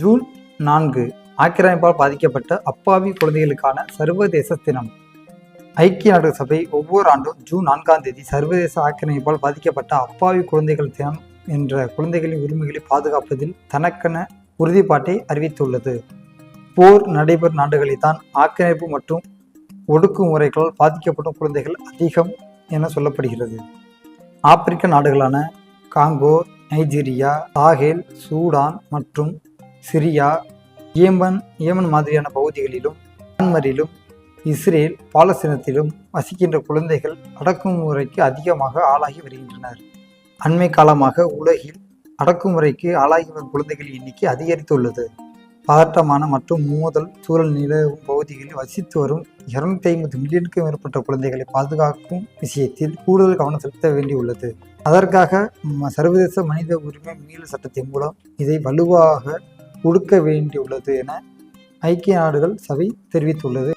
June நான்கு ஆக்கிரமிப்பால் பாதிக்கப்பட்ட அப்பாவி குழந்தைகளுக்கான சர்வதேச தினம். ஐக்கிய நாடுகள் சபை ஒவ்வொரு ஆண்டும் ஜூன் நான்காம் தேதி சர்வதேச ஆக்கிரமிப்பால் பாதிக்கப்பட்ட அப்பாவி குழந்தைகள் தினம் என்ற குழந்தைகளின் உரிமைகளை பாதுகாப்பதில் தனக்கென உறுதிப்பாட்டை அறிவித்துள்ளது. போர் நடைபெறும் நாடுகளில் தான் ஆக்கிரமிப்பு மற்றும் ஒடுக்குமுறைகளால் பாதிக்கப்படும் குழந்தைகள் அதிகம் என சொல்லப்படுகிறது. ஆப்பிரிக்க நாடுகளான காங்கோ நைஜீரியா சாஹேல் சூடான் மற்றும் சிரியா ஏமன் ஏமன் மாதிரியான பகுதிகளிலும் மியான்மரிலும் இஸ்ரேல் பாலஸ்தீனத்திலும் வசிக்கின்ற குழந்தைகள் அடக்குமுறைக்கு அதிகமாக ஆளாகி வருகின்றனர். அண்மை காலமாக உலகில் அடக்குமுறைக்கு ஆளாகி வரும் குழந்தைகளின் எண்ணிக்கை அதிகரித்துள்ளது. பதட்டமான மற்றும் மோதல் சூழல் நிலவும் பகுதிகளில் வசித்து வரும் இருநூத்தி ஐம்பது மில்லியனுக்கும் மேற்பட்ட குழந்தைகளை பாதுகாக்கும் விஷயத்தில் கூடுதல் கவனம் செலுத்த வேண்டியுள்ளது. அதற்காக சர்வதேச மனித உரிமை மீறல் சட்டத்தின் மூலம் இதை வலுவாக ஒடுக்க வேண்டியுள்ளது என ஐக்கிய நாடுகள் சபை தெரிவித்துள்ளது.